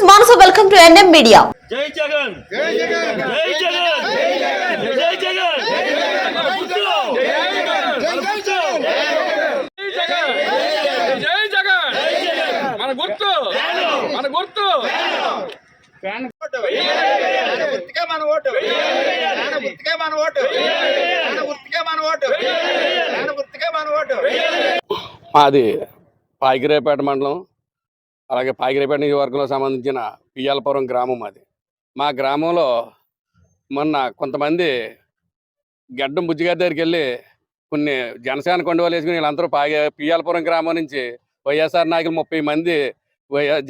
is Manasa. Welcome to NM Media. జై జగన్ జై జగన్ జై జగన్ జై జగన్ జై జగన్ మన గుర్తు మన గుర్తు గుర్తుకే మన ఓటు గుర్తుకే మన ఓటు గుర్తుకే మన ఓటు గుర్తుకే మన ఓటు మాది పాయిగిరేపేట మండలం అలాగే పాయిగిరేపేట నియోజకవర్గంలో సంబంధించిన పియ్యాలపురం గ్రామం అది. మా గ్రామంలో మొన్న కొంతమంది గడ్డం బుజ్జిగారి దగ్గరికి వెళ్ళి కొన్ని జనసేన కొండవాళ్ళు వేసుకుని వీళ్ళందరూ పాగే పియ్యాలపురం గ్రామం నుంచి వైఎస్ఆర్ నాయకులు ముప్పై మంది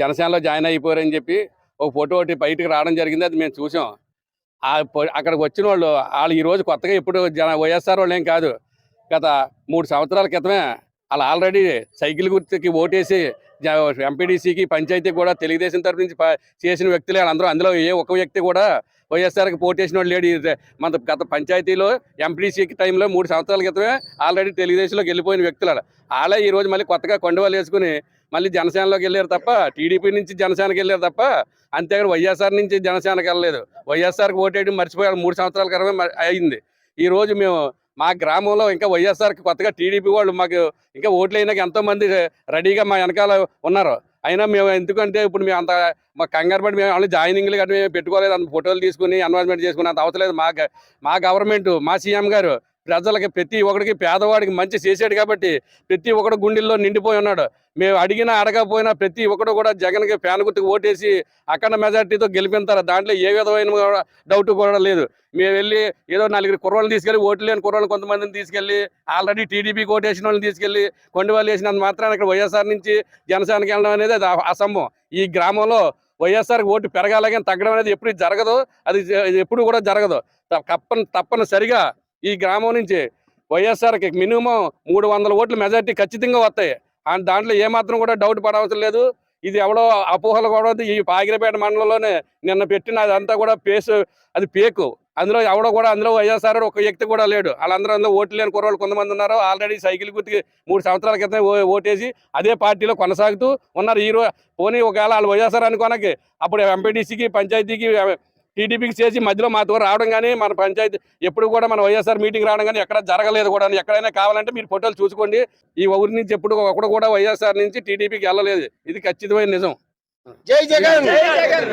జనసేనలో జాయిన్ అయిపోయారని చెప్పి ఒక ఫోటో ఒకటి బయటకు రావడం జరిగింది. అది మేము చూసాం. ఆ అక్కడికి వచ్చిన వాళ్ళు వాళ్ళు ఈరోజు కొత్తగా ఇప్పుడు జన వైఎస్ఆర్ వాళ్ళు ఏం కాదు. గత మూడు సంవత్సరాల క్రితమే వాళ్ళు ఆల్రెడీ సైకిల్ గుర్తుకి ఓటేసి ఎంపీడీసీకి పంచాయతీ కూడా తెలుగుదేశం తరపు నుంచి ప- చేసిన వ్యక్తులే అందరూ. అందులో ఏ ఒక్క వ్యక్తి కూడా వైఎస్ఆర్కి పోటేసిన చేసిన లేడు. ఈ- మన గత పంచాయతీలో ఎంపీడీసీకి టైంలో మూడు సంవత్సరాల క్రితమే ఆల్రెడీ తెలుగుదేశంలోకి వెళ్ళిపోయిన వ్యక్తులు వాళ్ళే ఈ రోజు మళ్ళీ కొత్తగా కొండవాళ్ళు వేసుకుని మళ్ళీ జనసేనలోకి వెళ్ళారు తప్ప టీడీపీ నుంచి జనసేనకి వెళ్ళారు తప్ప అంతేగాని వైఎస్ఆర్ నుంచి జనసేనకి వెళ్ళలేదు. వైఎస్ఆర్కి ఓటేయడం మర్చిపోయారు. మూడు సంవత్సరాల క్రితమే అయింది. ఈ రోజు మేము మా గ్రామంలో ఇంకా వైఎస్ఆర్కి కొత్తగా టీడీపీ వాళ్ళు మాకు ఇంకా ఓట్లు అయినాక రెడీగా మా వెనకాల ఉన్నారు. అయినా మేము ఎందుకంటే ఇప్పుడు మేము అంత మా కంగారు పడి మేము వాళ్ళు జాయినింగ్లు గట్రా మేము పెట్టుకోలేదు. అంత ఫోటోలు తీసుకుని అనౌన్స్మెంట్ చేసుకుని అంత అవసరం లేదు. మా మా గవర్నమెంట్ మా సీఎం గారు ప్రజలకి ప్రతి ఒక్కడికి పేదవాడికి మంచి చేసాడు కాబట్టి ప్రతి ఒక్కడు గుండెల్లో నిండిపోయి ఉన్నాడు. మేము అడిగినా అడగకపోయినా ప్రతి ఒక్కడు కూడా జగన్కి ఫ్యాన్ గుర్తుకు ఓటేసి అఖండ మెజార్టీతో గెలిపిస్తారు దాంట్లో ఏ విధమైన కూడా డౌట్ కూడా లేదు. మేము వెళ్ళి ఏదో నలుగురు కుర్రోళ్ళని తీసుకెళ్ళి ఓట్లు లేని కుర్రోళ్ళు కొంతమందిని తీసుకెళ్ళి ఆల్రెడీ టీడీపీకి ఓటేసిన వాళ్ళని తీసుకెళ్ళి కొండవాళ్ళు వేసినంత మాత్రాన్ని ఇక్కడ వైఎస్ఆర్ నుంచి జనసేనకి వెళ్ళడం అనేది అది అసంభవం. ఈ గ్రామంలో వైఎస్ఆర్ ఓటు పెరగాలి కానీ తగ్గడం అనేది ఎప్పుడు జరగదు. అది ఎప్పుడు కూడా జరగదు. తప్పని తప్పనిసరిగా ఈ గ్రామం నుంచి వైఎస్ఆర్కి మినిమం మూడు వందల ఓట్లు మెజార్టీ ఖచ్చితంగా వస్తాయి. ఆ దాంట్లో ఏమాత్రం కూడా డౌట్ పడవసరం లేదు. ఇది ఎవడో అపోహలు కూడా ఉంది. ఈ పాగిరిపేట మండలంలోనే నిన్న పెట్టిన అదంతా కూడా పేసు అది పేకు. అందులో ఎవడో కూడా అందులో వైఎస్ఆర్ ఒక వ్యక్తి కూడా లేడు. వాళ్ళందరూ అందులో ఓట్లు లేని కుర్రోళ్ళు కొంతమంది ఉన్నారు. ఆల్రెడీ సైకిల్ గుర్తికి మూడు సంవత్సరాల క్రితం ఓ- ఓటేసి అదే పార్టీలో కొనసాగుతూ ఉన్నారు. ఈ పోనీ ఒకవేళ వాళ్ళు వైఎస్ఆర్ అనుకోనకి అప్పుడు ఎంపీటీసీకి పంచాయతీకి టీడీపీకి చేసి మధ్యలో మాతో రావడం కానీ మన పంచాయతీ ఎప్పుడు కూడా మన వైఎస్ఆర్ మీటింగ్ రావడం కానీ ఎక్కడ జరగలేదు కూడా. ఎక్కడైనా కావాలంటే మీరు ఫోటోలు చూసుకోండి. ఈ ఊరి నుంచి ఎప్పుడు ఒకడు కూడా వైఎస్ఆర్ నుంచి టీడీపీకి వెళ్ళలేదు. ఇది ఖచ్చితమైన నిజం. జై జగన్! జై జగన్!